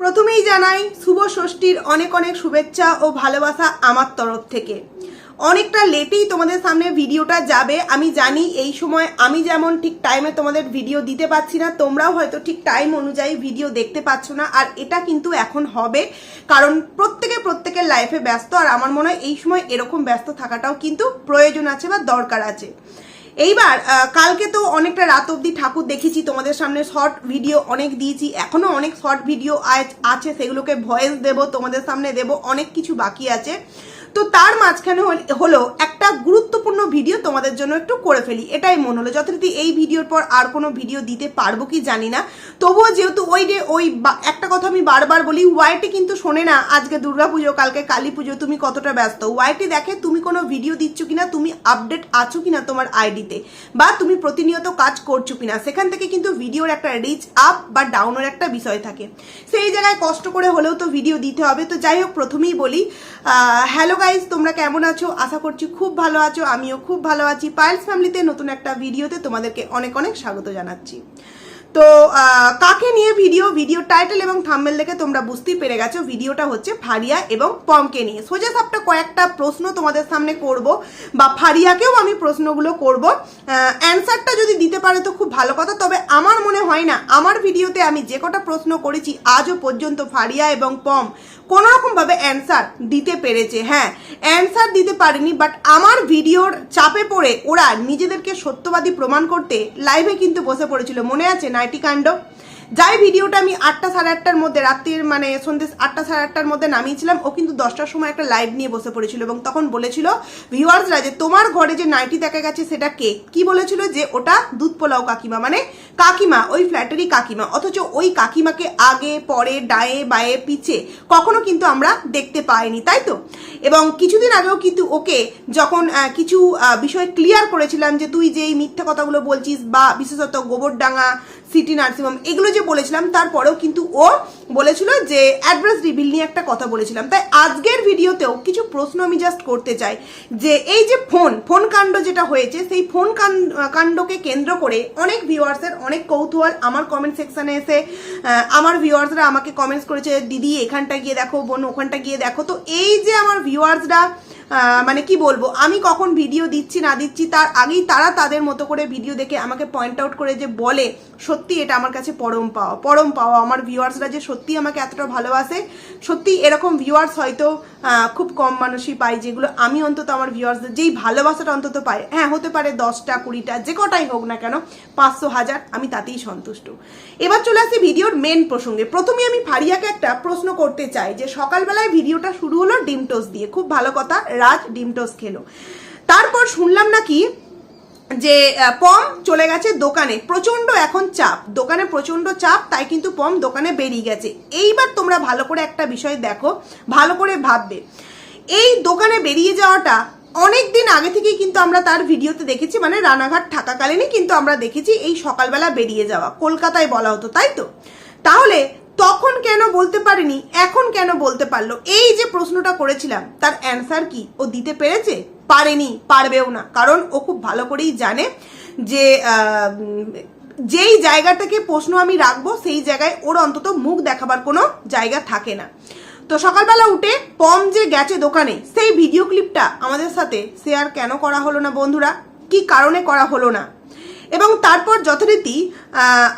প্রথমেই জানাই শুভ ষষ্ঠীর অনেক অনেক শুভেচ্ছা ও ভালোবাসা আমার তরফ থেকে। অনেকটা লেটেই তোমাদের সামনে ভিডিওটা যাবে। আমি জানি এই সময় আমি যেমন ঠিক টাইমে তোমাদের ভিডিও দিতে পারছি না, তোমরাও হয়তো ঠিক টাইম অনুযায়ী ভিডিও দেখতে পাচ্ছ না, আর এটা কিন্তু এখন হবে। কারণ প্রত্যেকে প্রত্যেকের লাইফে ব্যস্ত, আর আমার মনে হয় এই সময় এরকম ব্যস্ত থাকাটাও কিন্তু প্রয়োজন আছে বা দরকার আছে। এইবার কালকে তো অনেকটা রাত অবধি ঠাকুর দেখেছি, তোমাদের সামনে শর্ট ভিডিও অনেক দিয়েছি এখনও অনেক শর্ট ভিডিও আছে, সেগুলোকে ভয়েস দেব, তোমাদের সামনে দেব, অনেক কিছু বাকি আছে। তো তার মাঝখানে হল- একটা গুরুত্বপূর্ণ ভিডিও তোমাদের জন্য একটু করে ফেলি। এটাই মনে হলো। যথারীতি এই ভিডিওর পর আর কোনো ভিডিও দিতে পারব কি জানি না। তবুও যেহেতু ওই যে ওই একটা কথা আমি বারবার বলি ওয়াইটি কিন্তু শোনে না। আজকে দুর্গাপুজো, কালকে কালী পুজো, তুমি কতটা ব্যস্ত? ওয়াইটি দেখে তুমি কোনো ভিডিও দিচ্ছ কিনা, তুমি আপডেট আছো কিনা তোমার আইডিতে বা তুমি প্রতিনিয়ত কাজ করছ কিনা? সেখান থেকে কিন্তু ভিডিওর একটা রিচ আপ বা ডাউনের একটা বিষয় থাকে। সেই জায়গায় কষ্ট করে হলেও তো ভিডিও দিতে হবে। তো যাই হোক, প্রথমেই বলি হ্যালো গাইজ তোমরা কেমন আছো? আশা করছি খুব ভালো আছো, আমিও খুব ভালো আছি। পায়েলস ফ্যামিলিতে নতুন একটা ভিডিওতে তোমাদেরকে অনেক অনেক স্বাগত জানাচ্ছি। তো কাকে নিয়ে ভিডিও? ভিডিও টাইটেল এবং থাম্বেল দেখে তোমরা বুঝতেই পেরে গেছো। ভিডিওটা হচ্ছে ফারিয়া এবং পমকে নিয়ে। সোজা সাপটা কয়েকটা প্রশ্ন তোমাদের সামনে করব, বা ফারিয়াকেও আমি প্রশ্নগুলো করব। অ্যান্সারটা যদি দিতে পারে তো খুব ভালো কথা, তবে আমার মনে হয় না, আমার ভিডিওতে আমি যে কটা প্রশ্ন করেছি, আজও পর্যন্ত ফারিয়া এবং পম কোনো রকমভাবে অ্যান্সার দিতে পেরেছে হ্যাঁ। অ্যান্সার দিতে পারেনি বাট আমার ভিডিওর চাপে পড়ে ওরা নিজেদেরকে সত্যবাদী প্রমাণ করতে লাইভে কিন্তু বসে পড়েছিল। মনে আছে নাইটি কাণ্ড? যাই ভিডিওটা আমি আটটা সাড়ে আটটার মধ্যে, রাত্রির মানে সন্ধ্যে আটটা সাড়ে আটটার মধ্যে নামিয়েছিলাম, ও কিন্তু দশটার সময় একটা লাইভ নিয়ে বসে পড়েছিল এবং তখন বলেছিল ভিউয়ার্সরা যে তোমার ঘরে যে নাইটি দেখা গেছে সেটা কে? কি বলেছিল? যে ওটা দুধ পোলাও কাকিমা মানে কাকিমা, ওই ফ্ল্যাটেরই কাকিমা, অথচ ওই কাকিমাকে আগে, পরে, ডায়ে, বায়ে, পিছে কখনো কিন্তু আমরা দেখতে পাইনি, তাই তো? এবং কিছুদিন আগেও কিন্তু ওকে যখন কিছু বিষয় ক্লিয়ার করেছিলাম যে তুই যে এই মিথ্যা কথাগুলো বলছিস বা বিশেষত গোবরডাঙ্গা সিটি নার্সিংহোম। এগুলো যে বলেছিলাম, তারপরেও কিন্তু ও বলেছিল যে অ্যাড্রেস রিভিল নিয়ে একটা কথা বলেছিলাম। তাই আজকের ভিডিওতেও কিছু প্রশ্ন আমি জাস্ট করতে চাই। যে এই যে ফোন ফোন কাণ্ড যেটা হয়েছে, সেই ফোন কাণ্ডকে কেন্দ্র করে অনেক ভিউয়ার্সের অনেক কৌতূহল আমার কমেন্ট সেকশনে এসে আমার ভিউয়ার্সরা আমাকে কমেন্টস করেছে, দিদি এখানটা গিয়ে দেখো, বোন ওখানটা গিয়ে দেখো। তো এই যে আমার ভিউয়ার্সরা মানে কি বলব, আমি কখন ভিডিও দিচ্ছি, না দিচ্ছি, তার আগেই তারা তাদের মতো করে ভিডিও দেখে আমাকে পয়েন্ট আউট করে যে বলে, সত্যি এটা আমার কাছে পরম পাওয়া পরম পাওয়া। আমার ভিউয়ার্সরা যে সত্যি আমাকে এতটা ভালোবাসে, সত্যি এরকম ভিউয়ার্স হয়তো খুব কম মানুষই পাই যেগুলো আমি অন্তত আমার ভিউয়ার্সদের যেই ভালোবাসাটা অন্তত পাই হ্যাঁ হতে পারে দশটা, কুড়িটা, যে কটাই হোক না কেন, পাঁচশো, হাজার, আমি তাতেই সন্তুষ্ট। এবার চলে আসি ভিডিওর মেন প্রসঙ্গে। প্রথমে আমি ফারিয়াকে একটা প্রশ্ন করতে চাই, যে সকালবেলায় ভিডিওটা শুরু হলো ডিম টোস্ট দিয়ে। খুব ভালো কথা রাজ ডিম টোস্ট খেলো। তারপর শুনলাম নাকি যে পম চলে গেছে দোকানে। প্রচণ্ড এখন চাপ। দোকানে প্রচণ্ড চাপ, তাই কিন্তু পম দোকানে বেরিয়ে গেছে। এইবার তোমরা ভালো করে একটা বিষয় দেখো, ভালো করে ভাববে। এই দোকানে বেরিয়ে যাওয়াটা অনেক দিন আগে থেকেই কিন্তু আমরা তার ভিডিওতে দেখেছি মানে রানাঘাট থাকাকালীনই কিন্তু আমরা দেখেছি এই সকালবেলা বেরিয়ে যাওয়া। কলকাতায় বলা হতো, তাই তো? তাহলে তখন কেন বলতে পারেনি? এখন কেন বলতে পারল? এই যে প্রশ্নটা করেছিলাম, তার অ্যান্সার কি? ও দিতে পেরেছে? পারেনি, পারবেও না। কারণ ও খুব ভালো করেই জানে যে যেই জায়গা থেকে প্রশ্ন আমি রাখব, সেই জায়গায় ওর অন্তত মুখ দেখাবার কোনো জায়গা থাকে না। তো সকালবেলা উঠে পম যে গেছে দোকানে, সেই ভিডিও ক্লিপটা আমাদের সাথে শেয়ার কেন করা হলো না বন্ধুরা? কি কারণে করা হলো না? এবং তারপর যথারীতি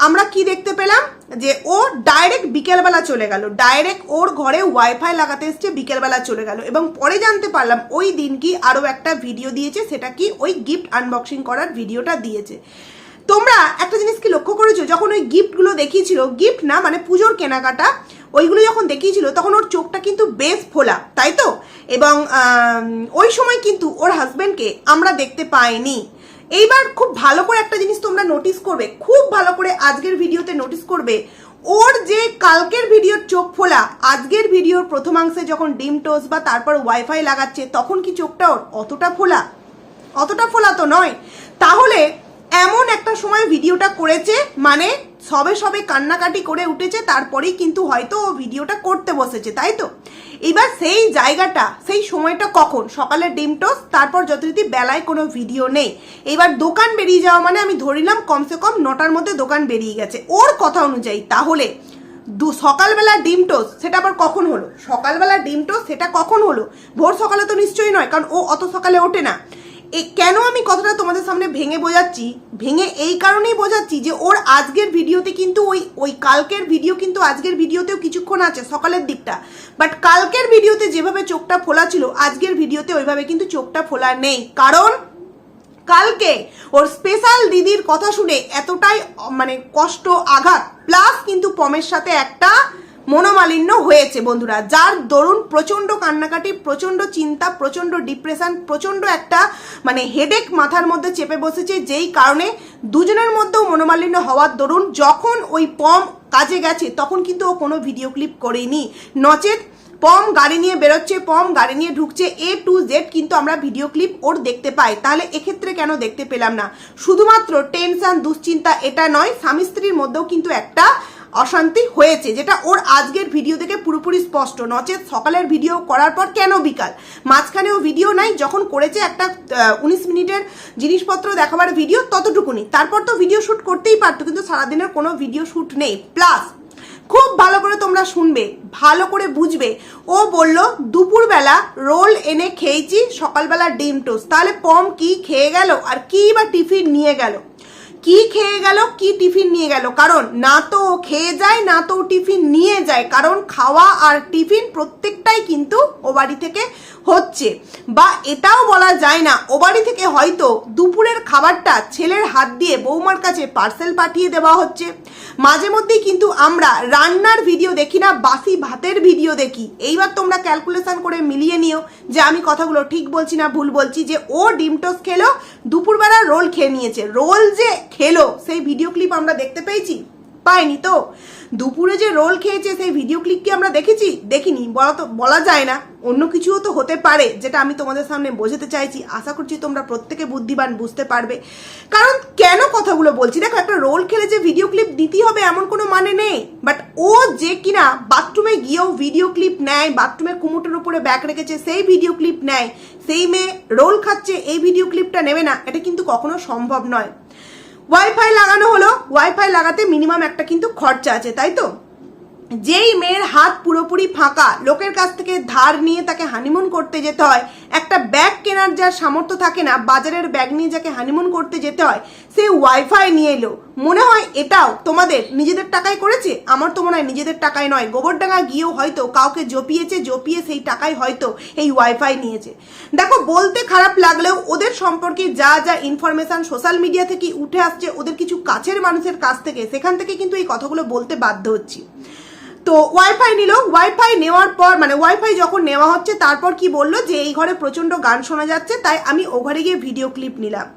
আমরা কি দেখতে পেলাম? যে ও ডাইরেক্ট বিকেলবেলা চলে গেল। ডাইরেক্ট ওর ঘরে ওয়াইফাই লাগাতে এসছে, বিকেলবেলা চলে গেল। এবং পরে জানতে পারলাম, ওই দিন কি আরও একটা ভিডিও দিয়েছে, সেটা কি ওই গিফট আনবক্সিং করার ভিডিওটা দিয়েছে। তোমরা একটা জিনিস কি লক্ষ্য করেছ? যখন ওই গিফটগুলো দেখিয়েছিল গিফট না মানে পুজোর কেনাকাটা, ওইগুলো যখন দেখিয়েছিল, তখন ওর চোখটা কিন্তু বেশ ফোলা, তাই তো? এবং ওই সময় কিন্তু ওর হাজবেন্ডকে আমরা দেখতে পাইনি। এইবার খুব ভালো করে একটা জিনিস তোমরা নোটিস করবে, খুব ভালো করে আজকের ভিডিওতে নোটিস করবে। ওর যে কালকের ভিডিওর চোখ ফোলা, আজকের ভিডিওর প্রথমাংশে যখন ডিম টোস বা তারপর ওয়াইফাই লাগাচ্ছে, তখন কি চোখটা ওর অতটা ফোলা? অতটা ফোলা তো নয়। তাহলে এমন একটা সময় ভিডিওটা করেছে মানে সবে সবে কান্নাকাটি করে উঠেছে, তারপরেই কিন্তু হয়তো ও ভিডিওটা করতে বসেছে, তাই তো? এবার সেই জায়গাটা, সেই সময়টা কখন? সকালে ডিম টোস্ট, তারপর যথারীতি বেলায় কোনো ভিডিও নেই। এবার দোকান বেরিয়ে যাওয়া মানে আমি ধরিলাম কমসে কম নটার মধ্যে দোকান বেরিয়ে গেছে। ওর কথা অনুযায়ী তাহলে দু সকালবেলা ডিম সেটা আবার কখন হলো? সকালবেলা ডিম সেটা কখন হলো? ভোর সকালে তো নিশ্চয়ই নয়, কারণ ও অত সকালে ওঠে না। এ কেন আমি কথাটা তোমাদের সামনে ভেঙে বোঝাচ্ছি? ভেঙে এই কারণেই বোঝাচ্ছি যে ওর আজকের ভিডিওতে কিন্তু ওই ওই কালকের ভিডিও কিন্তু আজকের ভিডিওতেও কিছুক্ষণ আছে, সকালের দিকটা। বাট কালকের ভিডিওতে যেভাবে চোখটা ফোলা ছিল, আজকের ভিডিওতে ওইভাবে কিন্তু চোখটা ফোলা নেই। কারণ কালকে ওর স্পেশাল দিদির কথা শুনে এতটাই মানে কষ্ট, আঘাত প্লাস কিন্তু পমের সাথে একটা মনোমালিন্য হয়েছে, বন্ধুরা। যার দরুন প্রচণ্ড কান্নাকাটি প্রচণ্ড চিন্তা প্রচণ্ড ডিপ্রেশন প্রচণ্ড একটা মানে হেডেক মাথার মধ্যে চেপে বসেছে, যেই কারণে দুজনের মধ্যেও মনোমালিন্য হওয়ার দরুন যখন ওই পম কাজে গেছে, তখন কিন্তু ও কোনো ভিডিও ক্লিপ করেনি। নচেত পম গাড়ি নিয়ে বেরোচ্ছে, পম গাড়ি নিয়ে ঢুকছে এ টু জেড কিন্তু আমরা ভিডিও ক্লিপ ওর দেখতে পাই। তাহলে এক্ষেত্রে কেন দেখতে পেলাম না? শুধুমাত্র টেনশন দুশ্চিন্তা, এটা নয় স্বামী স্ত্রীর মধ্যেও কিন্তু একটা অশান্তি হয়েছে, যেটা ওর আজকের ভিডিও থেকে পুরোপুরি স্পষ্ট। নচেত সকালের ভিডিও করার পর কেন বিকাল? মাঝখানেও ভিডিও নাই, যখন করেছে একটা উনিশ মিনিটের জিনিসপত্র দেখাবার ভিডিও ততটুকুনি। তারপর তো ভিডিও শ্যুট করতেই পারতো, কিন্তু সারাদিনের কোনো ভিডিও শ্যুট নেই। প্লাস খুব ভালো করে তোমরা শুনবে, ভালো করে বুঝবে। ও বলল, দুপুরবেলা রোল এনে খেয়েছি, সকালবেলা ডিম টোস্ট তাহলে পম কি খেয়ে গেল? আর কি বা টিফিন নিয়ে গেল? কি খেয়ে গেল, কি টিফিন নিয়ে গেল? কারণ না তো খেয়ে যায়, না তো টিফিন নিয়ে যায়। কারণ খাওয়া আর টিফিন প্রত্যেকটাই কিন্তু ও বাড়ি থেকে হচ্ছে। বা এটাও বলা যায় না, ও বাড়ি থেকে হয়তো দুপুরের খাবারটা ছেলের হাত দিয়ে বৌমার কাছে পার্সেল পাঠিয়ে দেওয়া হচ্ছে। মাঝে মধ্যেই কিন্তু আমরা রান্নার ভিডিও দেখি না, বাসি ভাতের ভিডিও দেখি। এইবার তোমরা ক্যালকুলেশন করে মিলিয়ে নিও যে আমি কথাগুলো ঠিক বলছি না ভুল বলছি, যে ও ডিম টোস্ট খেলো, দুপুরবেলা রোল খেয়ে নিয়েছে। রোল যে খেলো, সেই ভিডিও ক্লিপ আমরা দেখতে পেয়েছি? পাইনি তো। দুপুরে যে রোল খেয়েছে, সেই ভিডিও ক্লিপ কি আমরা দেখেছি? দেখিনি, বলা তো বলা যায় না। অন্য কিছুও তো হতে পারে, যেটা আমি তোমাদের সামনে বোঝাতে চাইছি। আশা করছি তোমরা প্রত্যেকে বুদ্ধিমান, বুঝতে পারবে। কারণ কেন কথাগুলো বলছি? দেখো, একটা রোল খেলে যে ভিডিও ক্লিপ দিতেই হবে এমন কোনো মানে নেই। বাট ও যে কিনা বাথরুমে গিয়েও ভিডিও ক্লিপ নেয়, বাথরুমে কুমোটের উপরে ব্যাগ রেখেছে, সেই ভিডিও ক্লিপ নেয়। সেই মেয়ে রোল খাচ্ছে, এই ভিডিও ক্লিপটা নেবে না। এটা কিন্তু কখনো সম্ভব নয়। ওয়াইফাই লাগানো হলো। ওয়াইফাই লাগাতে মিনিমাম একটা কিন্তু খরচা আছে, তাই তো? যেই মেয়ের হাত পুরোপুরি ফাঁকা, লোকের কাছ থেকে ধার নিয়ে তাকে হানিমুন করতে যেতে হয়, একটা ব্যাগ কেনার যার সামর্থ্য থাকে না, বাজারের ব্যাগ নিয়ে যাকে হানিমুন করতে যেতে হয় সে ওয়াইফাই নিয়ে এলো। মনে হয় এটাও তোমাদের নিজেদের টাকায় করেছে? আমার তো মনে হয় নিজেদের টাকায় নয়। গোবরডাঙ্গা গিয়েও হয়তো কাউকে জপিয়েছে, জপিয়ে সেই টাকায় হয়তো এই ওয়াইফাই নিয়েছে। দেখো, বলতে খারাপ লাগলেও ওদের সম্পর্কে যা যা ইনফরমেশন সোশ্যাল মিডিয়া থেকে উঠে আসছে, ওদের কিছু কাছের মানুষের কাছ থেকে। সেখান থেকে কিন্তু এই কথাগুলো বলতে বাধ্য হচ্ছি। তো ওয়াইফাই নিল। ওয়াইফাই নেওয়ার পর মানে ওয়াইফাই যখন নেওয়া হচ্ছে, তারপর কি বলল যে, এই ঘরে প্রচণ্ড গান শোনা যাচ্ছে, তাই আমি ও ঘরে গিয়ে ভিডিও ক্লিপ নিলাম।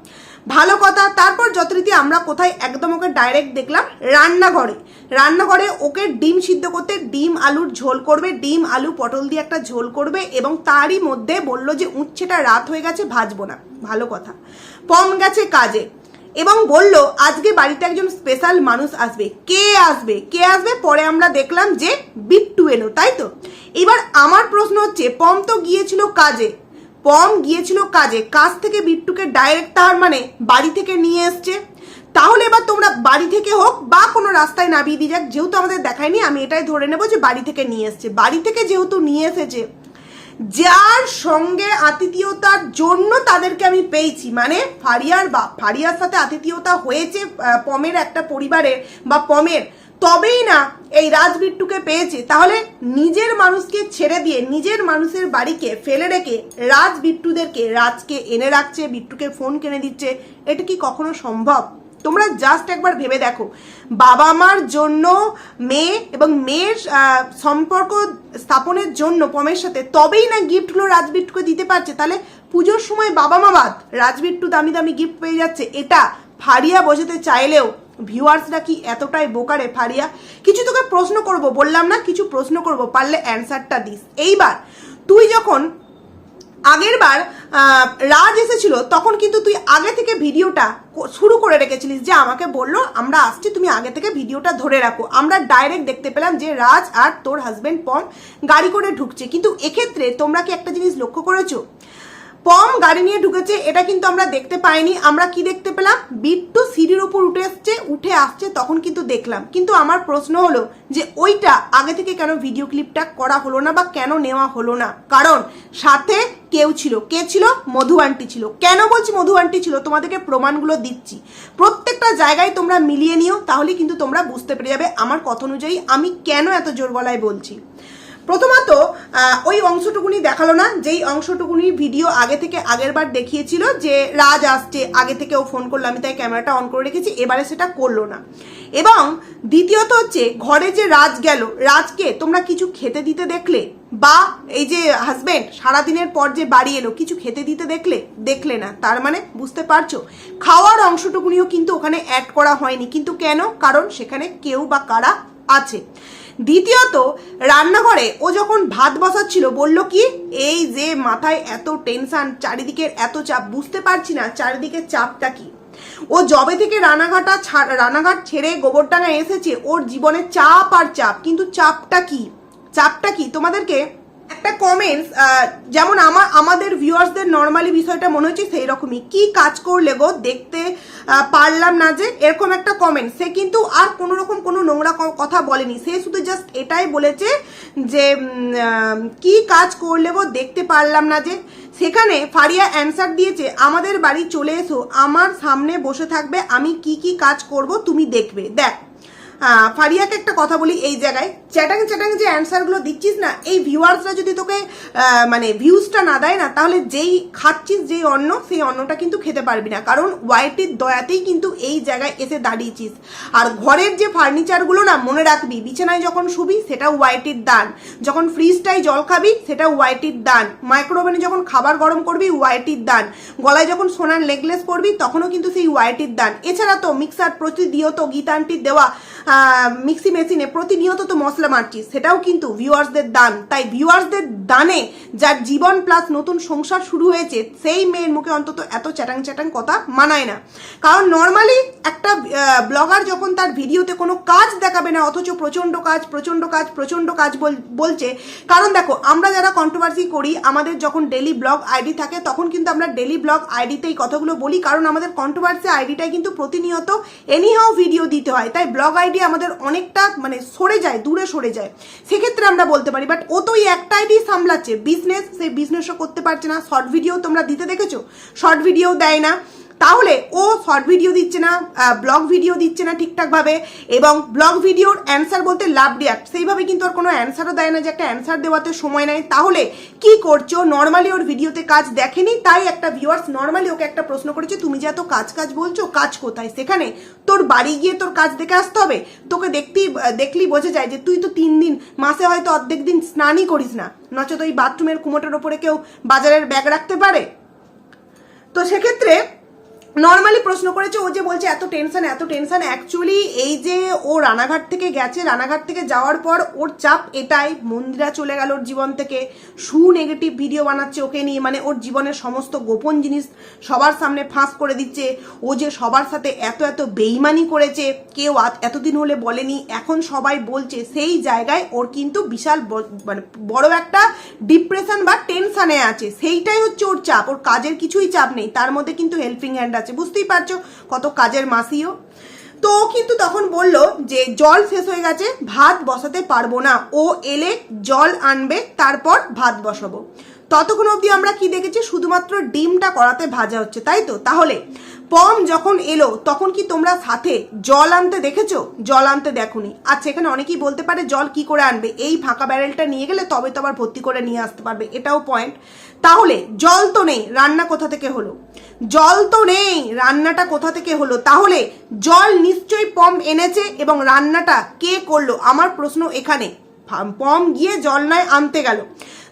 ভালো কথা, তারপর যথারীতি আমরা কোথায় একদম ওকে ডাইরেক্ট দেখলাম রান্নাঘরে। রান্নাঘরে ওকে ডিম সিদ্ধ করতে ডিম আলুর ঝোল করবে, ডিম আলু পটল দিয়ে একটা ঝোল করবে এবং তারই মধ্যে বলল যে উচ্ছেটা রাত হয়ে গেছে, ভাজবো না। ভালো কথা। পম গেছে কাজে এবং বলল, আজকে বাড়িতে একজন স্পেশাল মানুষ আসবে। কে আসবে? কে আসবে? পরে আমরা দেখলাম যে বিট্টু এলো, তাই তো? এবার আমার প্রশ্ন হচ্ছে, পম তো গিয়েছিল কাজে। পম গিয়েছিল কাজে। কাজ থেকে বিট্টুকে ডাইরেক্ট তার মানে বাড়ি থেকে নিয়ে এসছে। তাহলে এবার তোমরা বাড়ি থেকে হোক বা কোনো রাস্তায় নামিয়ে দিয়ে যাক, যেহেতু আমাদের দেখায়নি, আমি এটাই ধরে নেব যে বাড়ি থেকে নিয়ে এসছে। বাড়ি থেকে যেহেতু নিয়ে এসেছে, যার সঙ্গে আতিথীয়তার জন্য তাদেরকে আমি পেয়েছি। মানে ফারিয়ার বা, ফারিয়ার সাথে আতিথীয়তা হয়েছে পমের একটা পরিবারের বা পমের। তবেই না এই রাজ বিট্টুকে পেয়েছে। তাহলে নিজের মানুষকে ছেড়ে দিয়ে নিজের মানুষের বাড়িকে ফেলে রেখে রাজ বিট্টুদেরকে রাজকে এনে রাখছে বিট্টুকে ফোন কিনে দিচ্ছে, এটা কি কখনো সম্ভব? তোমরা জাস্ট একবার ভেবে দেখো। বাবা মার জন্য, মেয়ে এবং মেয়ের সম্পর্ক স্থাপনের জন্য পমের সাথে তবেই না গিফটগুলো রাজবিট্টুকে দিতে পারছে। তাহলে পুজোর সময় বাবা মা বাদ রাজবিট্টু দামি দামি গিফট পেয়ে যাচ্ছে। এটা ফারিয়া বোঝাতে চাইলেও ভিউয়ার্সরা কি এতটাই বোকারে ফারিয়া? কিছু তোকে প্রশ্ন করব, বললাম না, কিছু প্রশ্ন করব, পারলে অ্যান্সারটা দিস। এইবার, তুই যখন আগের বার রাজ এসেছিল, তখন কিন্তু তুই আগে থেকে ভিডিওটা শুরু করে রেখেছিলিস যে আমাকে বলল, আমরা আসছি, তুমি আগে থেকে ভিডিওটা ধরে রাখো। আমরা ডাইরেক্ট দেখতে পেলাম যে রাজ আর তোর হাজব্যান্ড পম গাড়ি করে ঢুকছে। কিন্তু এক্ষেত্রে তোমরা কি একটা জিনিস লক্ষ্য করেছ? পম গাড়ি নিয়ে ঢুকেছে, এটা কিন্তু আমরা দেখতে পাইনি। আমরা কি দেখতে পেলাম? বিট্টু সিঁড়ির উপর উঠে এসছে, উঠে আসছে, তখন কিন্তু দেখলাম। কিন্তু আমার প্রশ্ন হলো যে ওইটা আগে থেকে কেন ভিডিও ক্লিপটা করা হলো না বা কেন নেওয়া হলো না? কারণ সাথে কেউ ছিল। কে ছিল? মধু আন্টি ছিল। কেন বলছি মধু আন্টি ছিল? তোমাদেরকে প্রমাণগুলো দিচ্ছি। প্রত্যেকটা জায়গায় তোমরা মিলিয়ে নিও, তাহলে কিন্তু তোমরা বুঝতে পেরে যাবে আমার কথা অনুযায়ী আমি কেন এত জোর গলায় বলছি। প্রথমত ওই অংশটুকুনি দেখাল না, যেই অংশটুকুনি ভিডিও আগে থেকে আগের বার দেখিয়েছিল যে রাজ আসছে, আগে থেকে ও ফোন করল, আমি তাই ক্যামেরাটা অন করে রেখেছি, এবারে সেটা করল না। এবং দ্বিতীয়ত হচ্ছে, ঘরে যে রাজ গেল, রাজকে তোমরা কিছু খেতে দিতে দেখলে? বা এই যে হাজবেন্ড সারাদিনের পর যে বাড়ি এলো, কিছু খেতে দিতে দেখলে? দেখলে না, তার মানে বুঝতে পারছ? খাওয়ার অংশটুকুনিও কিন্তু ওখানে অ্যাড করা হয়নি। কিন্তু কেন? কারণ সেখানে কেউ বা কারা আছে। দ্বিতীয়ত, রান্নাঘরে ও যখন ভাত বসাচ্ছিল, বলল কি, এই যে মাথায় এত টেনশন চারিদিকের এত চাপ, বুঝতে পারছি না চারিদিকে চাপটা কি? ও জবে থেকে রানাঘাটা রানাঘাট ছেড়ে গোবরডাঙ্গা এসেছে, ওর জীবনে চাপ আর চাপ, কিন্তু চাপটা কি? চাপটা কি তোমাদেরকে? একটা কমেন্টস যেমন আমার, আমাদের ভিউয়ার্সদের নর্মালি বিষয়টা মনে হচ্ছে সেই রকমই কি কাজ করলে গো দেখতে পারলাম না যে? এরকম একটা কমেন্ট সে কিন্তু আর কোনো রকম কোনো নোংরা কথা বলেনি। সে শুধু জাস্ট এটাই বলেছে যে কি কাজ করলে গো দেখতে পারলাম না যে? সেখানে ফারিয়া অ্যান্সার দিয়েছে, আমাদের বাড়ি চলে এসো। আমার সামনে বসে থাকবে। আমি কি কি কাজ করব তুমি দেখবে। দেখ ফারিয়াকে একটা কথা বলি এই জায়গায়। চ্যাটাং চ্যাটাং যে অ্যান্সারগুলো দিচ্ছিস না এই ভিউয়ার্সরা যদি তোকে মানে ভিউজটা না দেয় না তাহলে যেই খাচ্ছিস যেই অন্ন সেই অন্নটা কিন্তু খেতে পারবি না। কারণ ওয়াইটির দয়াতেই কিন্তু এই জায়গায় এসে দাঁড়িয়েছিস। আর ঘরের যে ফার্নিচারগুলো না মনে রাখবি বিছানায় যখন শুবি সেটা ওয়াইটির দান। যখন ফ্রিজটাই জল খাবি সেটা ওয়াইটির দান। মাইক্রোওভেনে যখন খাবার গরম করবি ওয়াইটির দান। গলায় যখন সোনার নেকলেস পরবি তখনও কিন্তু সেই ওয়াইটির দান। এছাড়া তো মিক্সার প্রতিনিয়ত গীতান্টির দেওয়া আহ, মিক্সি মেশিনে প্রতিনিয়ত তো মশলা মারছিস সেটাও কিন্তু ভিউয়ার্সদের দান। তাই ভিউয়ার্সদের দানে যার জীবন প্লাস নতুন সংসার শুরু হয়েছে, সেই মেয়ের মুখে অন্তত এত চ্যাটাং চ্যাটাং কথা মানায় না। কারণ নর্মালি একটা ব্লগার যখন তার ভিডিওতে কোনো কাজ দেখাবে না, অথচ প্রচণ্ড কাজ প্রচণ্ড কাজ প্রচণ্ড কাজ বল- বলছে, কারণ দেখো, আমরা যারা কন্ট্রোভার্সি করি, আমাদের যখন ডেলি ব্লগ আইডি থাকে, তখন কিন্তু আমরা ডেলি ব্লগ আইডিতে এই কথাগুলো বলি, কারণ আমাদের কন্ট্রোভার্সি আইডিটাই কিন্তু প্রতিনিয়ত এনিহাও ভিডিও দিতে হয়। তাই ব্লগ আইডি আমাদের অনেকটা মানে সরে যায়, দূরে সরে যায়। সেক্ষেত্রে আমরা বলতে পারি বাট ও তো ওই একটা আইডি সামলাচ্ছে। বিজনেস সেই বিজনেসও করতে পারছে না। শর্ট ভিডিও তোমরা দিতে দেখেছ? শর্ট ভিডিও দেয় না। তাহলে ও শর্ট ভিডিও দিচ্ছে না ব্লগ ভিডিও দিচ্ছে না ঠিকঠাকভাবে এবং ব্লগ ভিডিওর অ্যান্সার বলতে লাভ রিয়াক্ট সেইভাবে কিন্তু ওর কোনো অ্যান্সারও দেয় না যে একটা অ্যান্সার দেওয়াতে সময় নেয়। তাহলে কি করছ? নর্মালি ওর ভিডিওতে কাজ দেখেনি, তাই একটা ভিউয়ার্স নর্মালি ওকে একটা প্রশ্ন করেছে, তুমি যে এত কাজ কাজ বলছো, কাজ কোথায়? সেখানে তোর বাড়ি গিয়ে তোর কাজ দেখে আসতে হবে। তোকে দেখতেই দেখলেই বোঝা যায় যে তুই তো তিন দিন, মাসে হয়তো অর্ধেক দিন স্নানই করিস না। নচেত ওই বাথরুমের কুমোটার ওপরে কেউ বাজারের ব্যাগ রাখতে পারে। তো সেক্ষেত্রে নর্মালি প্রশ্ন করেছে, ও যে বলছে, এত টেনশন এত টেনশন অ্যাকচুয়ালি এই যে ও রানাঘাট থেকে গেছে, রানাঘাট থেকে যাওয়ার পর ওর চাপ এটাই। মন্দিরা চলে গেল ওর জীবন থেকে। সু নেগেটিভ ভিডিও বানাচ্ছে ওকে নিয়ে মানে ওর জীবনের সমস্ত গোপন জিনিস সবার সামনে ফাঁস করে দিচ্ছে। ও যে সবার সাথে এত এত বেইমানি করেছে, কেউ এতদিন হলে বলেনি। এখন সবাই বলছে, সেই জায়গায় ওর কিন্তু বিশাল মানে বড় একটা ডিপ্রেশন বা টেনশনে আছে। সেইটাই হচ্ছে ওর চাপ। ওর কাজের কিছুই চাপ নেই। তার মধ্যে কিন্তু হেল্পিং হ্যান্ড আছে। বুঝতেই পারছ কত কাজের মাসিও। তো কিন্তু তখন বলল যে, জল শেষ হয়ে গেছে, ভাত বসাতে পারব না। ও এলে জল আনবে, তারপর ভাত বসাবো। ততক্ষণ অবধি আমরা কি দেখেছি? শুধুমাত্র ডিমটা করাতে ভাজা হচ্ছে, তাই তো? তাহলে, পম যখন এলো, তখন কি তোমরা সাথে জল আনতে দেখেছ? জল আনতে দেখোনি। আচ্ছা এখানে অনেকেই বলতে পারে জল কি করে আনবে? এই ফাঁকা ব্যারেলটা নিয়ে গেলে তবে তো আবার ভর্তি করে নিয়ে আসতে পারবে। এটাও পয়েন্ট তাহলে জল তো নেই, রান্না কোথা থেকে হলো? জল তো নেই, রান্নাটা কোথা থেকে হলো? তাহলে জল নিশ্চয়ই পম্প এনেছে এবং রান্নাটা কে করল? আমার প্রশ্ন এখানে। পম গিয়ে জল নয়, আনতে গেল।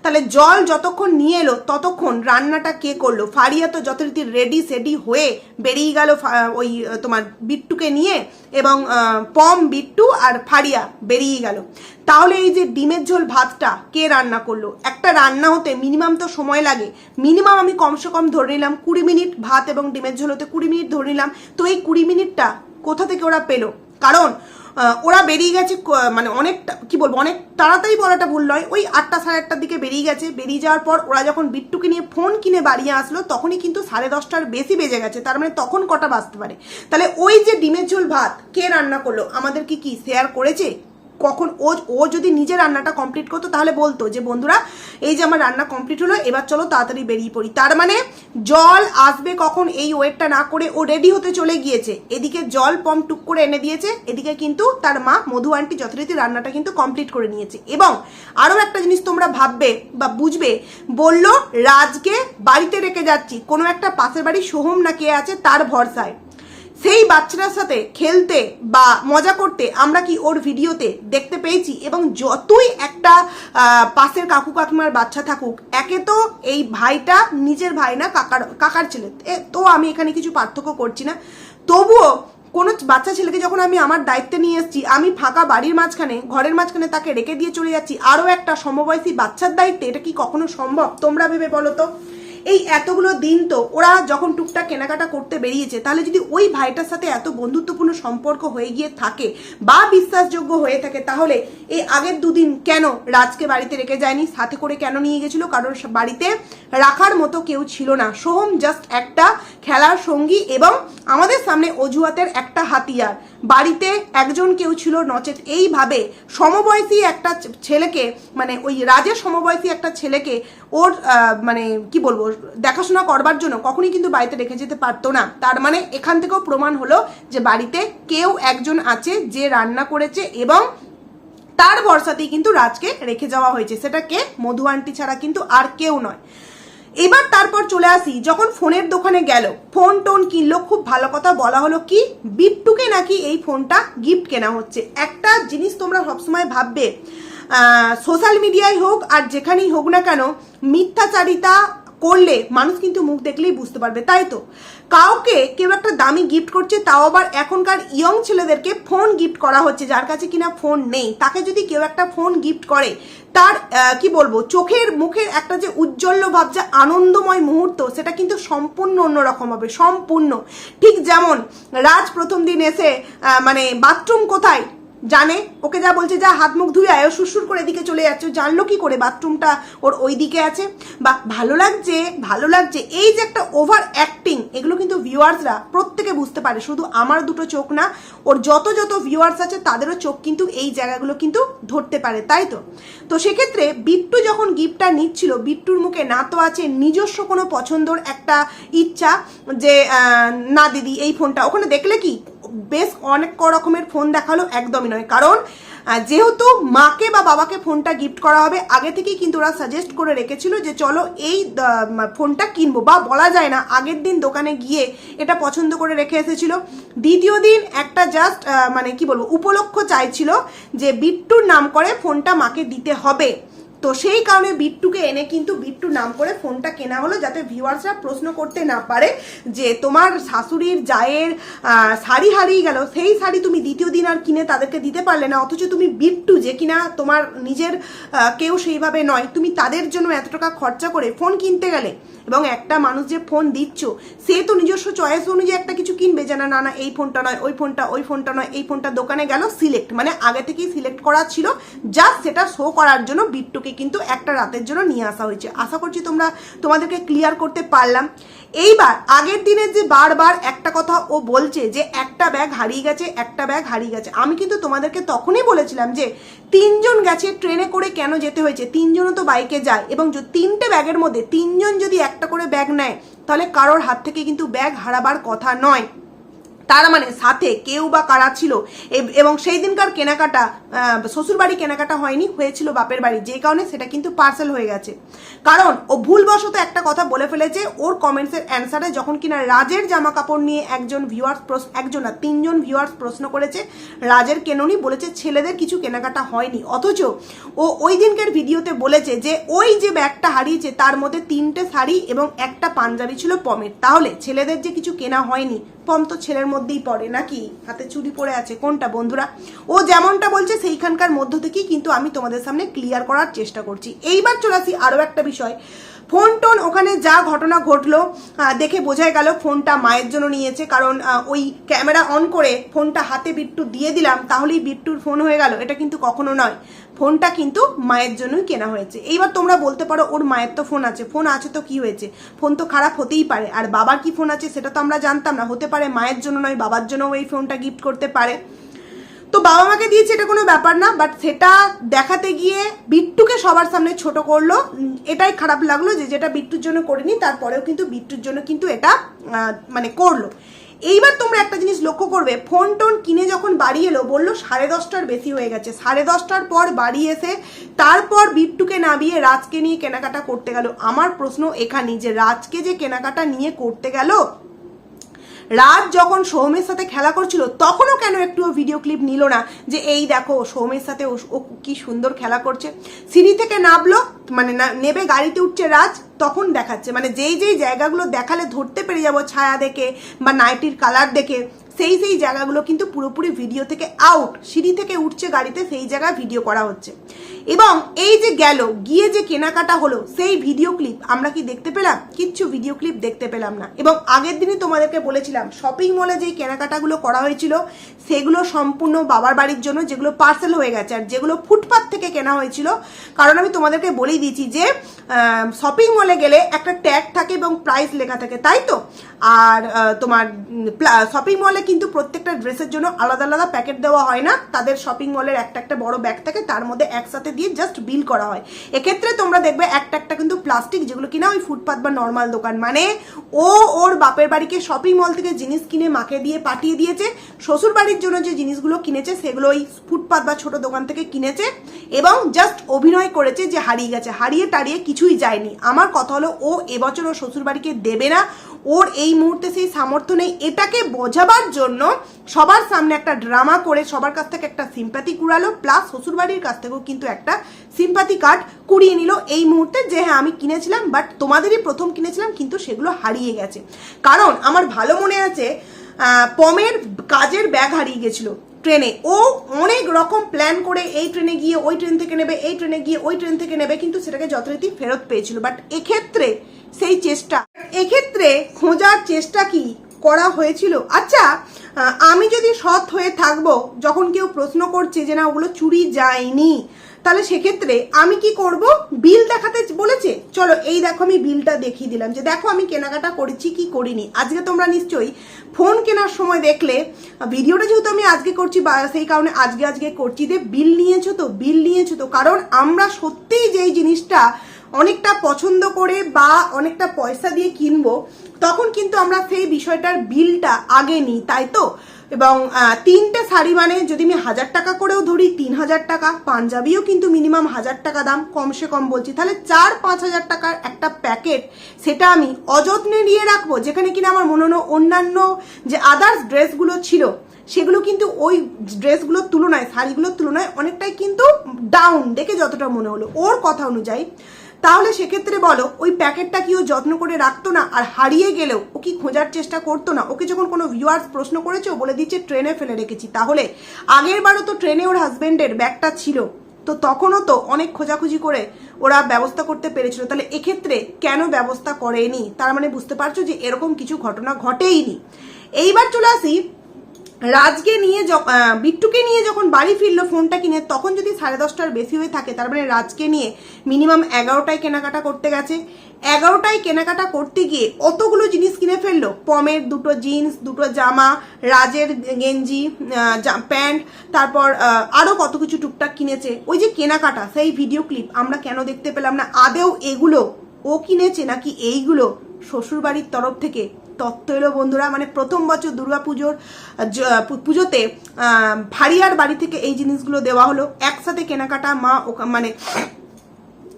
তাহলে জল যতক্ষণ নিয়ে এলো, ততক্ষণ রান্নাটা কে করল? ফারিয়া তো যথারীতি রেডি সেডি হয়ে বেরিয়ে গেল ওই, তোমার বিট্টুকে নিয়ে এবং পম বিট্টু আর ফারিয়া বেরিয়ে গেল। তাহলে এই যে ডিমের ঝোল ভাতটা কে রান্না করল? একটা রান্না হতে মিনিমাম তো সময় লাগে। মিনিমাম আমি কমসে কম ধরে নিলাম কুড়ি মিনিট ভাত এবং ডিমের ঝোল হতে কুড়ি মিনিট ধরে নিলাম। তো এই কুড়ি মিনিটটা কোথা থেকে ওরা পেল? কারণ ওরা বেরিয়ে গেছে মানে অনেকটা কি বলব, অনেক তাড়াতাড়ি বলাটা ভুল নয়। ওই আটটা সাড়ে আটটার দিকে বেরিয়ে গেছে। বেরিয়ে যাওয়ার পর ওরা যখন বিট্টুকে নিয়ে ফোন কিনে বাড়িয়ে আসলো, তখনই কিন্তু সাড়ে দশটার বেশি বেজে গেছে। তার মানে তখন কটা বাজতে পারে। তাহলে ওই যে ডিমের ঝোল ভাত, কে রান্না করল? আমাদের কি কি শেয়ার করেছে? কখন ও ও যদি নিজে রান্নাটা কমপ্লিট করতো, তাহলে বলতো যে, বন্ধুরা, এই যে আমার রান্না কমপ্লিট হলো, এবার চলো তাড়াতাড়ি বেরিয়ে পড়ি। তার মানে জল আসবে কখন এই ওয়েটটা না করে ও রেডি হতে চলে গিয়েছে। এদিকে জল পম্প টুক করে এনে দিয়েছে, এদিকে কিন্তু তার মা, মধু আন্টি যথারীতি রান্নাটা কিন্তু কমপ্লিট করে নিয়েছে। এবং আরও একটা জিনিস তোমরা ভাববে বা বুঝবে, বলল, রাজকে বাড়িতে রেখে যাচ্ছি। কোনো একটা পাশের বাড়ি সোহম না কে আছে, তার ভরসায়। সেই বাচ্চাটার সাথে খেলতে বা মজা করতে আমরা কি ওর ভিডিওতে দেখতে পেয়েছি? এবং যতই একটা পাশের কাকু কাকিমার বাচ্চা থাকুক, একে তো এই ভাইটা নিজের ভাই না, কাকার কাকার ছেলে। তো আমি এখানে কিছু পার্থক্য করছি না। তবুও কোনো বাচ্চা ছেলেকে যখন আমি আমার দায়িত্বে নিয়ে এসেছি, আমি ফাঁকা বাড়ির মাঝখানে, ঘরের মাঝখানে তাকে রেখে দিয়ে চলে যাচ্ছি, আরও একটা সমবয়সী বাচ্চার দায়িত্বে, এটা কি কখনো সম্ভব? তোমরা ভেবে বলো তো। এই এতগুলো দিন তো ওরা যখন টুকটাক কেনাকাটা করতে বেরিয়েছে, তাহলে যদি ওই ভাইটার সাথে এত বন্ধুত্বপূর্ণ সম্পর্ক হয়ে গিয়ে থাকে বা বিশ্বাসযোগ্য হয়ে থাকে, তাহলে এই আগের দুদিন কেন রাজকে বাড়িতে রেখে যায়নি? সাথে করে কেন নিয়ে গেছিল? কারণ বাড়িতে রাখার মতো কেউ ছিল না। সোহম জাস্ট একটা খেলার সঙ্গী এবং আমাদের সামনে অজুহাতের একটা হাতিয়ার। বাড়িতে একজন কেউ ছিল নচেত। এইভাবে সমবয়সী একটা ছেলেকে মানে ওই রাজের সমবয়সী একটা ছেলেকে ওর মানে কি বলব, দেখাশোনা করবার জন্য কখনই কিন্তু বাড়িতে রেখে যেতে পারতো না। তার মানে এখান থেকেও প্রমাণ হলো যে বাড়িতে কেউ একজন আছে যে রান্না করেছে এবং তার ভরসাতেই কিন্তু রাজকে রেখে যাওয়া হয়েছে। সেটা কে? মধু আন্টি ছাড়া কিন্তু আর কেউ নয়। এবার তারপর চলে আসি, যখন ফোনের দোকানে গেল, ফোন টোন কিনলো, খুব ভালো কথা বলা হলো কি, বিট্টুকে নাকি এই ফোনটা গিফট কেনা হচ্ছে। একটা জিনিস তোমরা সবসময় ভাববে সোশ্যাল মিডিয়ায় হোক আর যেখানেই হোক না কেন, মিথ্যাচারিতা করলে মানুষ কিন্তু মুখ দেখলেই বুঝতে পারবে, তাই তো? কাউকে কেউ একটা দামি গিফট করছে, তাও আবার এখনকার ইয়ং ছেলেদেরকে ফোন গিফট করা হচ্ছে, যার কাছে কিনা ফোন নেই। তাকে যদি কেউ একটা ফোন গিফট করে, তার কি বলব, চোখের মুখের একটা যে উজ্জ্বল ভাব, যে আনন্দময় মুহূর্ত, সেটা কিন্তু সম্পূর্ণ অন্যরকম হবে, সম্পূর্ণ। ঠিক যেমন, রাজ প্রথম দিন এসে মানে বাথরুম কোথায়? জানে? ওকে যা বলছে, যা হাত মুখ ধুয়ে আয় সুরসুর করে এদিকে চলে যাচ্ছে। জানলো কি করে? বাথরুমটা ওর ওই দিকে আছে। বা ভালো লাগছে? ভালো লাগছে। এই যে একটা ওভার অ্যাক্টিং, এগুলো কিন্তু ভিউয়ার্সরা প্রত্যেকে বুঝতে পারে। শুধু আমার দুটো চোখ না, ওর যত যত ভিউয়ার্স আছে, তাদেরও চোখ কিন্তু এই জায়গাগুলো কিন্তু ধরতে পারে, তাই তো? তো সেক্ষেত্রে বিট্টু যখন গিফটটা নিচ্ছিল, বিট্টুর মুখে না তো আছে নিজস্ব কোনো পছন্দর একটা ইচ্ছা যে না দিদি, এই ফোনটা। ওখানে দেখলে কি? বেশ অনেক রকমের ফোন দেখাল, একদমই নয়। কারণ যেহেতু মাকে বা বাবাকে ফোনটা গিফট করা হবে, আগে থেকেই কিন্তু ওরা সাজেস্ট করে রেখেছিল যে চলো এই ফোনটা কিনবো বা বলা যায় না, আগের দিন দোকানে গিয়ে এটা পছন্দ করে রেখে এসেছিল। দ্বিতীয় দিন একটা জাস্ট মানে কি বলব, উপলক্ষ চাইছিল যে বিট্টুর নাম করে ফোনটা মাকে দিতে হবে। তো সেই কারণে বিট্টুকে এনে কিন্তু বিট্টু নাম করে ফোনটা কেনা হলো যাতে ভিউয়ার্সরা প্রশ্ন করতে না পারে যে তোমার শাশুড়ির জায়ের শাড়ি হারিয়ে গেল, সেই শাড়ি তুমি দ্বিতীয় দিন আর কিনে তাদেরকে দিতে পারলে না, অথচ তুমি বিট্টু যে কিনা তোমার নিজের কেউ সেইভাবে নয়, তুমি তাদের জন্য এত টাকা খরচা করে ফোন কিনতে গেলে এবং একটা মানুষ যে ফোন দিচ্ছ, সে তো নিজস্ব চয়েস অনুযায়ী একটা কিছু কিনবে যে না না এই ফোনটা নয়, ওই ফোনটা ওই ফোনটা নয়, এই ফোনটা দোকানে গেল, সিলেক্ট মানে আগে থেকেই সিলেক্ট করা ছিল জাস্ট সেটা শো করার জন্য বিট্টুকে কিন্তু একটা রাতের জন্য নিয়ে আসা হয়েছে। আশা করছি তোমরা তোমাদেরকে ক্লিয়ার করতে পারলাম। এইবার, আগের দিনে যে বারবার একটা কথা ও বলছে যে একটা ব্যাগ হারিয়ে গেছে, একটা ব্যাগ হারিয়ে গেছে, আমি কিন্তু তোমাদেরকে তখনই বলেছিলাম যে তিনজন গেছে ট্রেনে করে কেন যেতে হয়েছে? তিনজনও তো বাইকে যায় এবং তিনটে ব্যাগের মধ্যে তিনজন যদি একটা করে ব্যাগ নেয়, তাহলে কারোর হাত থেকে কিন্তু ব্যাগ হারাবার কথা নয়। তার মানে সাথে কেউ বা কারা ছিল? এবং সেই দিনকার কেনাকাটা শ্বশুরবাড়ি কেনাকাটা হয়নি, হয়েছিল বাপের বাড়ি। যে কারণে সেটা কিন্তু পার্সেল হয়ে গেছে। কারণ ও ভুলবশত একটা কথা বলে ফেলেছে, ওর কমেন্টসের অ্যান্সারে যখন কিনা রাজের জামা কাপড় নিয়ে একজন ভিউয়ার্স একজন না, তিনজন ভিউয়ার্স প্রশ্ন করেছে, রাজের কেননি বলেছে, ছেলেদের কিছু কেনাকাটা হয়নি। অথচ ও ওই দিনকার ভিডিওতে বলেছে যে, ওই যে ব্যাগটা হারিয়েছে, তার মধ্যে তিনটে শাড়ি এবং একটা পাঞ্জাবি ছিল পমের। তাহলে ছেলেদের যে কিছু কেনা হয়নি, পম তো ছেলের মধ্যেই পড়ে নাকি? হাতে চুরি পড়ে আছে, কোনটা বন্ধুরা? ও যেমনটা বলছে সেইখানকার মধ্য থেকেই কিন্তু আমি তোমাদের সামনে ক্লিয়ার করার চেষ্টা করছি। এইবার চলে আসি আরও একটা বিষয়। ফোন টোন, ওখানে যা ঘটনা ঘটলো দেখে বোঝাই গেল ফোনটা মায়ের জন্য নিয়েছে, কারণ ওই ক্যামেরা অন করে ফোনটা হাতে বিট্টু দিয়ে দিলাম, তাহলেই বিট্টুর ফোন হয়ে গেল। এটা কিন্তু কখনো নয়। ফোনটা কিন্তু মায়ের জন্যই কেনা হয়েছে। এইবার তোমরা বলতে পারো, ওর মায়ের তো ফোন আছে। ফোন আছে তো কি হয়েছে? ফোন তো খারাপ হতেই পারে। আর বাবার কি ফোন আছে সেটা তো আমরা জানতাম না। হতে পারে মায়ের জন্য নয়, বাবার জন্য এই ফোনটা গিফট করতে পারে। তো বাবা মাকে দিয়েছে, এটা কোনো ব্যাপার না বাট সেটা দেখাতে গিয়ে বিট্টুকে সবার সামনে ছোট করল। এটাই খারাপ লাগল যে যেটা বিট্টুর জন্য করিনি, তারপরেও কিন্তু বিট্টুর জন্য কিন্তু এটা মানে করল। এইবার তোমরা একটা জিনিস লক্ষ্য করবে ফোন টোন কিনে যখন বাড়ি এলো, বলল সাড়ে দশটার বেশি হয়ে গেছে। সাড়ে দশটার পর বাড়ি এসে, তারপর বিট্টুকে নামিয়ে রাজকে নিয়ে কেনাকাটা করতে গেল। আমার প্রশ্ন এখানেই যে রাজকে যে কেনাকাটা নিয়ে করতে গেল, রাজ যখন সৌমের সাথে খেলা করছিল, তখনও কেন একটুও ভিডিও ক্লিপ নিল না? যে এই দেখো, সৌমের সাথে ও কি সুন্দর খেলা করছে। সিঁড়ি থেকে নামলো মানে নেবে গাড়িতে উঠছে রাজ। তখন দেখাচ্ছে। মানে যেই যেই জায়গাগুলো দেখালে ধরতে পেরে যাব ছায়া দেখে বা নাইটির কালার দেখে, সেই সেই জায়গাগুলো কিন্তু পুরোপুরি ভিডিও থেকে আউট সিঁড়ি থেকে উঠছে গাড়িতে, সেই জায়গায় ভিডিও করা হচ্ছে। এবং এই যে গেল, গিয়ে যে কেনাকাটা হলো, সেই ভিডিও ক্লিপ আমরা কি দেখতে পেলাম? কিচ্ছু ভিডিও ক্লিপ দেখতে পেলাম না। এবং আগের দিনই তোমাদেরকে বলেছিলাম শপিং মলে যেই কেনাকাটাগুলো করা হয়েছিল, সেগুলো সম্পূর্ণ বাবার বাড়ির জন্য, যেগুলো পার্সেল হয়ে গেছে আর যেগুলো ফুটপাথ থেকে কেনা হয়েছিল। কারণ আমি তোমাদেরকে বলেই দিয়েছি যে শপিং মলে গেলে একটা ট্যাগ থাকে এবং প্রাইস লেখা থাকে, তাই তো? আর তোমার শপিং মলে কিন্তু প্রত্যেকটা ড্রেসের জন্য আলাদা আলাদা প্যাকেট দেওয়া হয় না। তাদের শপিং মলের একটা একটা বড় ব্যাগ থাকে, তার মধ্যে একসাথে দিয়ে জাস্ট বিল করা হয়। এক্ষেত্রে তোমরা দেখবে একটা একটা কিন্তু প্লাস্টিক যেগুলো কিনা ওই ফুটপাথ বা নর্মাল দোকান। মানে ও ওর বাপের বাড়িকে শপিং মল থেকে জিনিস কিনে মাকে দিয়ে পাঠিয়ে দিয়েছে শ্বশুর বাড়ির জন্য যে জিনিসগুলো কিনেছে সেগুলো ওই ফুটপাথ বা ছোট দোকান থেকে কিনেছে এবং জাস্ট অভিনয় করেছে যে হারিয়ে গেছে। হারিয়ে টারিয়ে কিছুই যায়নি। আমার কথা হলো ও এবছর ও শ্বশুর বাড়িকে দেবে না ওর এই মুহূর্তে সেই সামর্থ্য নেই। এটাকে বোঝাবার জন্য সবার সামনে একটা ড্রামা করে সবার কাছ থেকে একটা সিম্প্যাথি কুড়ালো প্লাস শ্বশুরবাড়ির কাছ থেকেও কিন্তু একটা সিম্প্যাথি কার্ড কুড়িয়ে নিল। এই মুহূর্তে যে হ্যাঁ আমি কিনেছিলাম বাট তোমাদেরই প্রথম কিনেছিলাম, কিন্তু সেগুলো হারিয়ে গেছে। কারণ আমার ভালো মনে আছে পমের কাজের ব্যাগ হারিয়ে গেছিল। ট্রেনে। ও অনেক রকম প্ল্যান করে এই ট্রেনে গিয়ে, ওই ট্রেন থেকে নেবে, এই ট্রেনে গিয়ে, ওই ট্রেন থেকে নেবে, কিন্তু সেটাকে যথারীতি ফেরত পেয়েছিল। বাট এক্ষেত্রে সেই চেষ্টা, এক্ষেত্রে খোঁজার চেষ্টা কি করা হয়েছিল? আচ্ছা আমি যদি সৎ হয়ে থাকব, যখন কেউ প্রশ্ন করছে যে না, ওগুলো চুরি যায়নি তাহলে সেক্ষেত্রে আমি কি করব? বিল দেখাতে বলেছে? চলো এই দেখো আমি বিলটা দেখিয়ে দিলাম যে দেখো আমি কেনাকাটা করেছি, কি করিনি। আজকে তোমরা নিশ্চয়ই ফোন কেনার সময় দেখলে, ভিডিওটা যেহেতু আমি আজকে করছি, বা সেই কারণে আজকে আজকে করছি, যে বিল নিয়েছো তো, বিল নিয়েছো তো। কারণ আমরা সত্যিই যেই জিনিসটা অনেকটা পছন্দ করে বা অনেকটা পয়সা দিয়ে কিনবো, তখন কিন্তু আমরা সেই বিষয়টার বিলটা আগে নিই, তাই তো? এবং তিনটে শাড়ি মানে যদি আমি হাজার টাকা করেও ধরি, তিন হাজার টাকা, পাঞ্জাবিও কিন্তু মিনিমাম হাজার টাকা দাম কমসে কম বলছি। তাহলে চার, পাঁচ হাজার টাকার একটা প্যাকেট সেটা আমি অযত্নে নিয়ে রাখব, যেখানে কিনা আমার মনে হলো অন্যান্য যে আদার্স ড্রেসগুলো ছিল, সেগুলো কিন্তু ওই ড্রেসগুলোর তুলনায়, শাড়িগুলোর তুলনায় অনেকটাই কিন্তু ডাউন দেখে যতটা মনে হলো। ওর কথা অনুযায়ী তাহলে সেক্ষেত্রে বলো, ওই প্যাকেটটা কি ও যত্ন করে রাখতো না আর হারিয়ে গেলেও ও কি খোঁজার চেষ্টা করতো না? ওকে যখন কোনো ভিউয়ার্স প্রশ্ন করেছে, ও বলে দিচ্ছে, ট্রেনে ফেলে রেখেছি। তাহলে আগের বারও তো ট্রেনে ওর হাজবেন্ডের ব্যাগটা ছিল। তো তখনও তো অনেক খোঁজাখুঁজি করে ওরা ব্যবস্থা করতে পেরেছিল। তাহলে এক্ষেত্রে কেন ব্যবস্থা করেনি? তার মানে বুঝতে পারছ যে এরকম কিছু ঘটনা ঘটেইনি। এইবার চলে আসি রাজকে নিয়ে বিট্টুকে নিয়ে যখন বাড়ি ফিরলো ফোনটা কিনে, তখন যদি সাড়ে দশটার বেশি হয়ে থাকে, তার মানে রাজকে নিয়ে মিনিমাম এগারোটায় কেনাকাটা করতে গেছে। এগারোটায় কেনাকাটা করতে গিয়ে অতগুলো জিনিস কিনে ফেলল। পমের দুটো জিন্স, দুটো জামা, রাজের গেঞ্জি প্যান্ট, তারপর আরও কত কিছু টুকটাক কিনেছে। ওই যে কেনাকাটা, সেই ভিডিও ক্লিপ আমরা কেন দেখতে পেলাম না? আদেও এগুলো ও কিনেছে নাকি এইগুলো শ্বশুরবাড়ির তরফ থেকে তত্ত্ব এলো বন্ধুরা মানে প্রথম বছর দুর্গা পুজোর পুজোতে ভারিয়ার বাড়ি থেকে এই জিনিসগুলো দেওয়া হলো। একসাথে কেনাকাটা মা মানে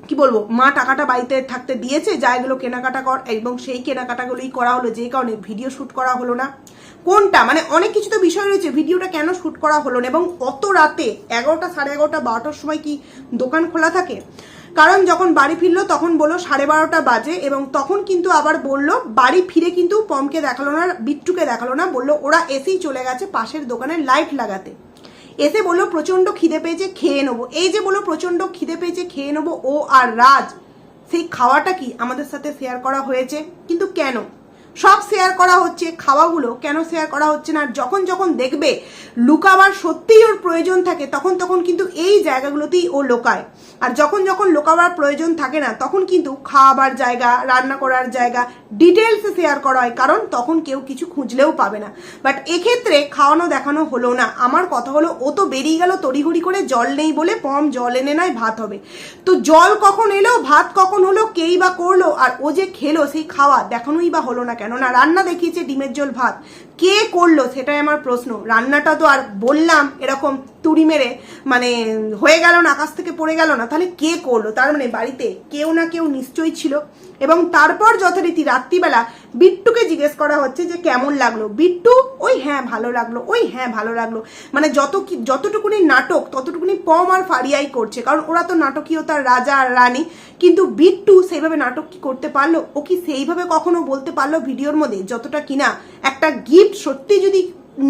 কি বলব, মা টাকাটা বাড়িতে থাকতে দিয়েছে, যা এগুলো কেনাকাটা কর, এবং সেই কেনাকাটাগুলোই করা হলো, যে কারণে ভিডিও শ্যুট করা হলো না। কোনটা? মানে অনেক কিছু তো বিষয় রয়েছে, ভিডিওটা কেন শ্যুট করা হলো না? এবং অত রাতে এগারোটা সাড়ে এগারোটা বারোটার সময় কি দোকান খোলা থাকে? কারণ যখন বাড়ি ফিরলো তখন বলল সাড়ে বারোটা বাজে এবং তখন কিন্তু আবার বলল, বাড়ি ফিরে কিন্তু পমকে দেখাল না, বিট্টুকে দেখাল না, বলল ওরা এসেই চলে গেছে পাশের দোকানে লাইট লাগাতে। এসে বলল, প্রচণ্ড খিদে পেয়েছে, খেয়ে নেব। এই যে বলল, প্রচণ্ড খিদে পেয়েছে, খেয়ে নেব, ও আর রাজ, সেই খাওয়াটা কি আমাদের সাথে শেয়ার করা হয়েছে? কিন্তু কেন? সব শেয়ার করা হচ্ছে, খাওয়াগুলো কেন শেয়ার করা হচ্ছে না? আর যখন যখন দেখবে লুকাবার সত্যিই ওর প্রয়োজন থাকে, তখন তখন কিন্তু এই জায়গাগুলোতেই ও লোকায়। আর যখন যখন লোকাবার প্রয়োজন থাকে না, তখন কিন্তু খাওয়াবার জায়গা, রান্না করার জায়গা ডিটেলসে শেয়ার করা হয়, কারণ তখন কেউ কিছু খুঁজলেও পাবে না। বাট এক্ষেত্রে খাওয়ানো দেখানো হলো না। আমার কথা হলো, ও তো বেরিয়ে গেল তড়িঘড়ি করে জল নেই বলে পম জল এনে নয়, ভাত হবে। তো জল কখন এলো, ভাত কখন হলো, কেই বা করল, আর ও যে খেলো, সেই খাওয়া দেখানোই বা হলো না কেন? না রান্না দেখিয়েছে ডিমের জল ভাত কে করল সেটাই আমার প্রশ্ন। রান্নাটা তো আর বললাম এরকম তুড়ি মেরে মানে হয়ে গেল না, আকাশ থেকে পড়ে গেল না, তাহলে কে করল? তার মানে বাড়িতে কেউ না কেউ নিশ্চয়ই ছিল। এবং তারপর যথারীতি রাত্রিবেলা বিট্টুকে জিজ্ঞেস করা হচ্ছে যে কেমন লাগল? বিট্টু, ওই হ্যাঁ ভালো লাগল, ওই হ্যাঁ ভালো লাগল। মানে যত কি, যতটুকুনি নাটক, ততটুকুনি পম আর ফারিয়াই করছে, কারণ ওরা তো নাটকীয়তার রাজা আর রানী। কিন্তু বিট্টু সেইভাবে নাটক কি করতে পারল? ও কি সেইভাবে কখনো বলতে পারল ভিডিওর মধ্যে? যতটা কিনা একটা গিফট সত্যি যদি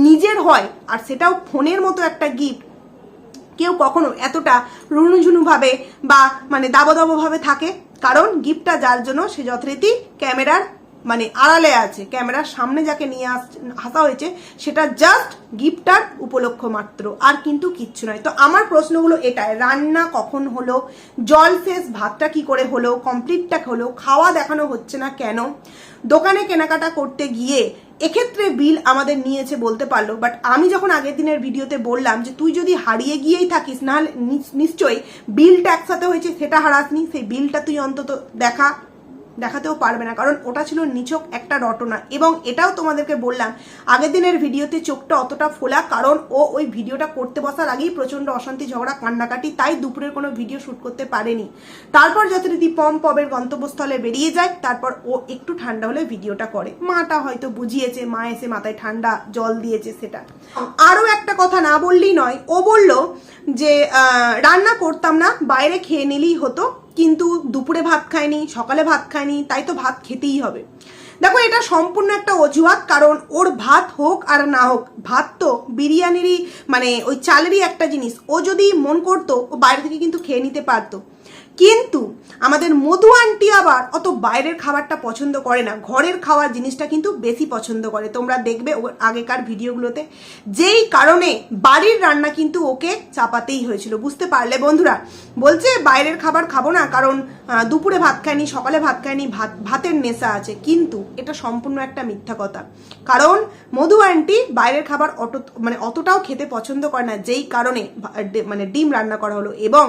নিজের হয়, আর সেটাও ফোনের মতো একটা গিফট কেউ কখনো এতটা রুনুঝুনুভাবে বা মানে দাবদাবভাবে থাকে। কারণ গিফটটা যার জন্য সে যথারীতি ক্যামেরার মানে আড়ালে আছে, ক্যামেরার সামনে যাকে নিয়ে আস হয়েছে, সেটা জাস্ট গিফটটার উপলক্ষ মাত্র, আর কিন্তু কিচ্ছু নয়। তো আমার প্রশ্নগুলো এটাই, রান্না কখন হলো, জল শেষ ভাতটা কি করে হলো কমপ্লিটটা হলো, খাওয়া দেখানো হচ্ছে না কেন? দোকানে কেনাকাটা করতে গিয়ে এক্ষেত্রে বিল আমাদের নিয়েছে বলতে পারল বাট আমি যখন আগের দিনের ভিডিওতে বললাম যে তুই যদি হারিয়ে গিয়েই থাকিস নিস- নিশ্চয়ই বিলটা একসাথে হয়েছে, সেটা হারাসনি, সেই বিলটা তুই অন্তত দেখা। দেখাতেও পারবে না, কারণ ওটা ছিল নিছক একটা রটনা। এবং এটাও তোমাদেরকে বললাম, আগের দিনের ভিডিওতে চোখটা অতটা ফোলা, কারণ ও ওই ভিডিওটা করতে বসার আগেই প্রচণ্ড অশান্তি, ঝগড়া, কান্নাকাটি, তাই দুপুরের কোনো ভিডিও শ্যুট করতে পারেনি। তারপর যথারীতি পম পবের গন্তব্যস্থলে বেরিয়ে যায়, তারপর ও একটু ঠান্ডা হলে ভিডিওটা করে। মাটা হয়তো বুঝিয়েছে, মা এসে মাথায় ঠান্ডা জল দিয়েছে সেটা। আরও একটা কথা না বললেই নয়, ও বলল যে রান্না করতাম না, বাইরে খেয়ে নিলেই হতো। কিন্তু দুপুরে ভাত খায়নি, সকালে ভাত খায়নি, তাই তো ভাত খেতেই হবে। দেখো, এটা সম্পূর্ণ একটা অজুহাত, কারণ ওর ভাত হোক আর না হোক, ভাত তো বিরিয়ানিরই মানে ওই চালেরই একটা জিনিস। ও যদি মন করতো, ও বাইরে থেকে কিন্তু খেয়ে নিতে পারতো। কিন্তু আমাদের মধু আন্টি আবার অত বাইরের খাবারটা পছন্দ করে না। ঘরের খাওয়ার জিনিসটা কিন্তু বেশি পছন্দ করে। তোমরা দেখবে ওর আগেকার ভিডিওগুলোতে যেই কারণে বাড়ির রান্না কিন্তু ওকে চাপাতেই হয়েছিল। বুঝতে পারলে বন্ধুরা? বলছে, বাইরের খাবার খাব না, কারণ দুপুরে ভাত খায়নি সকালে ভাত খায়নি ভাত, ভাতের নেশা আছে। কিন্তু এটা সম্পূর্ণ একটা মিথ্যা কথা। কারণ মধু আন্টি বাইরের খাবার অত মানে অতটাও খেতে পছন্দ করে না, যেই কারণে মানে ডিম রান্না করা হলো। এবং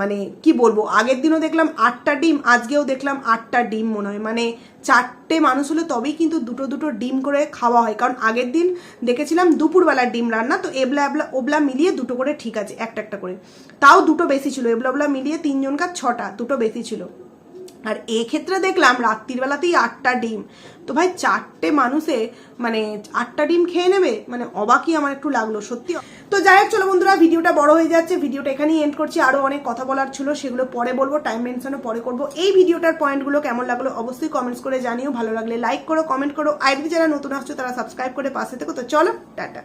মানে কি বলব, আগের দিনও দেখলাম আটটা ডিম, আজকেও দেখলাম আটটা ডিম মনে হয়। মানে চারটে মানুষ হলে তবেই কিন্তু দুটো দুটো ডিম করে খাওয়া হয়। কারণ আগের দিন দেখেছিলাম দুপুরবেলার ডিম রান্না, তো এবলা এবলা, ওবলা মিলিয়ে দুটো করে ঠিক আছে, একটা একটা করে। তাও দুটো বেশি ছিল, এবলা ওবলা মিলিয়ে তিনজনকার ছটা, দুটো বেশি ছিল। আর এক্ষেত্রে দেখলাম রাত্রির বেলাতেই আটটা ডিম। তো ভাই, চারটে মানুষে মানে আটটা ডিম খেয়ে নেবে? মানে অবাকই আমার একটু লাগল, সত্যি। তো যাই হোক, চলো বন্ধুরা, ভিডিওটা বড় হয়ে যাচ্ছে। ভিডিওটা এখানেই এন্ড করছি। আরও অনেক কথা বলার ছিল, সেগুলো পরে বলব টাইম মেনশনও পরে করব। এই ভিডিওটার পয়েন্টগুলো কেমন লাগল অবশ্যই কমেন্টস করে জানিও। ভালো লাগলে লাইক করো কমেন্ট করো। আইডি যারা নতুন আসছো, তারা সাবস্ক্রাইব করে পাশে থেকো। তো চলো, টাটা।